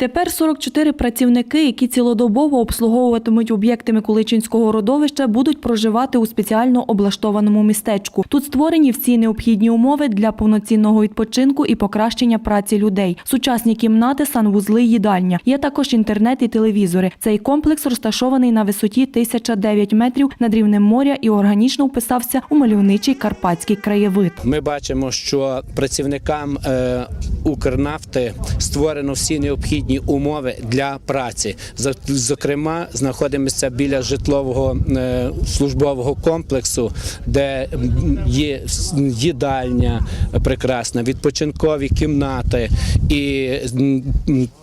Тепер 44 працівники, які цілодобово обслуговуватимуть об'єкти Миколичинського родовища, будуть проживати у спеціально облаштованому містечку. Тут створені всі необхідні умови для повноцінного відпочинку і покращення праці людей. Сучасні кімнати, санвузли, їдальня. Є також інтернет і телевізори. Цей комплекс розташований на висоті 1009 метрів над рівнем моря і органічно вписався у мальовничий карпатський краєвид. Ми бачимо, що працівникам е, Укрнафти створено всі необхідні умови для праці. Зокрема, знаходимося біля житлового е, службового комплексу, де є їдальня прекрасна, відпочинкові кімнати. І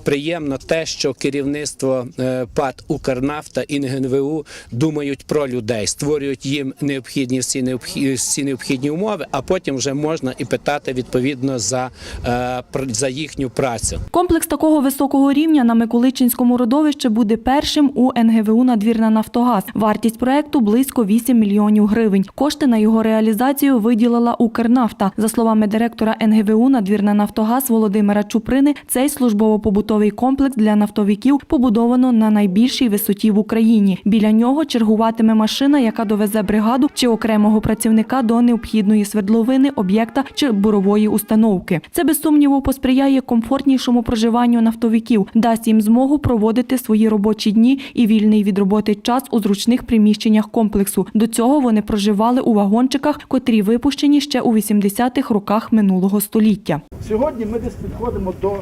приємно те, що керівництво е, ПАТ Укрнафта і НГНВУ думають про людей, створюють їм необхідні всі необхідні, всі необхідні умови, а потім вже можна і питати відповідно за, е, за їхню працю. Комплекс такого високого рівня на Миколичинському родовищі буде першим у НГВУ «Надвірна Нафтогаз». Вартість проекту близько 8 мільйонів гривень. Кошти на його реалізацію виділила Укрнафта. За словами директора НГВУ «Надвірна Нафтогаз» Володимира Чуприни, цей службово-побутовий комплекс для нафтовиків побудовано на найбільшій висоті в Україні. Біля нього чергуватиме машина, яка довезе бригаду чи окремого працівника до необхідної свердловини, об'єкта чи бурової установки. Це без сумніву посприяє комфортнішому проживанню нафтовиків, дасть їм змогу проводити свої робочі дні і вільний від роботи час у зручних приміщеннях комплексу. До цього вони проживали у вагончиках, котрі випущені ще у 80-х роках минулого століття. Сьогодні ми десь підходимо до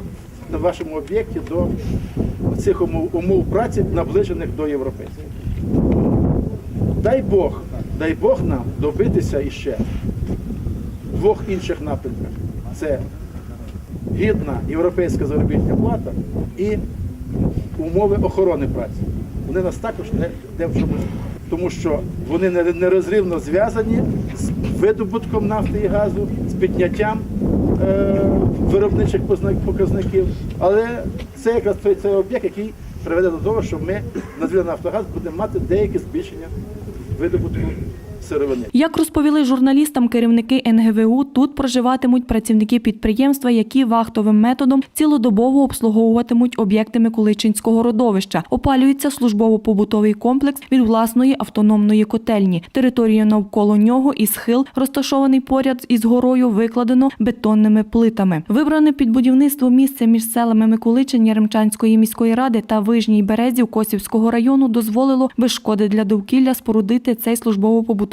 на вашому об'єкті до цих умов, умов праці, наближених до європейських. Дай Бог, дай Бог нам добитися іще двох інших напрямках. Це гідна європейська заробітна плата і умови охорони праці. Вони нас також не, не в чомусь, тому що вони не- нерозривно зв'язані з видобутком нафти і газу, з підняттям е, виробничих показників. Але це якраз той цей об'єкт, який приведе до того, що ми на «Звільна Нафтогаз будемо мати деяке збільшення видобутку сировини. Як розповіли журналістам керівники НГВУ, тут проживатимуть працівники підприємства, які вахтовим методом цілодобово обслуговуватимуть об'єкти Миколичинського родовища. Опалюється службово-побутовий комплекс від власної автономної котельні. Територію навколо нього і схил, розташований поряд із горою, викладено бетонними плитами. Вибране під будівництво місце між селами Миколичин, Яремчанської міської ради та Вижній Березів Косівського району дозволило без шкоди для довкілля спорудити цей службово-побутовий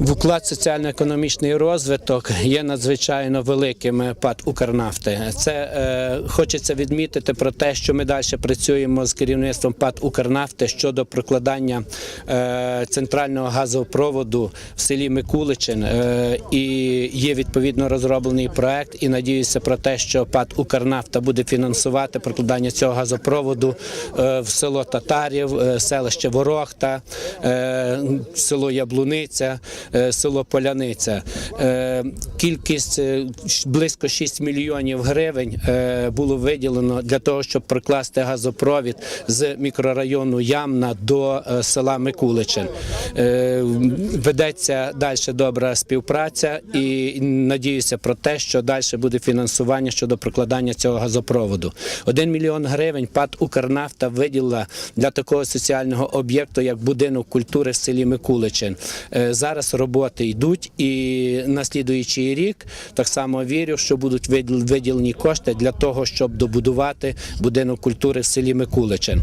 І хоча у цих місцях на темпи будівництва негативно впливають часті дощі і шквальні вітри, а скельні породи важко піддаються землерийній техніці завдяки професіоналізму і самовідданості робітників та інженерів, комплекс був зданий вчасно і в належній якості. Я хочу подякувати керівництву ПАТ «Укрнафти» за добру співпрацю між Яремчанською міською радою і ПАТ «Укрнафти». В уклад соціально-економічний розвиток є надзвичайно великим ПАТ «Укрнафти». Це е, хочеться відмітити про те, що ми далі працюємо з керівництвом ПАТ «Укрнафти» щодо прокладання е, центрального газопроводу в селі Микуличин. Е, і є відповідно розроблений проект. І надіюся про те, що ПАТ «Укрнафта» буде фінансувати прокладання цього газопроводу е, в село Татарів, е, селище Ворохта, е, село Яблуниця, село Поляниця. Е, Кількість е, близько 6 мільйонів гривень е, було виділено для того, щоб прокласти газопровід з мікрорайону Ямна до е, села Микуличин. Е, Ведеться далі добра співпраця і надіюся про те, що далі буде фінансування щодо прокладання цього газопроводу. Один мільйон гривень ПАТ «Укрнафта» виділила для такого соціального об'єкту, як будинок культури в селі Микуличин. Е, Зараз роботи йдуть, і на слідуючий рік так само вірю, що будуть виділ- виділені кошти для того, щоб добудувати будинок культури в селі Микуличин.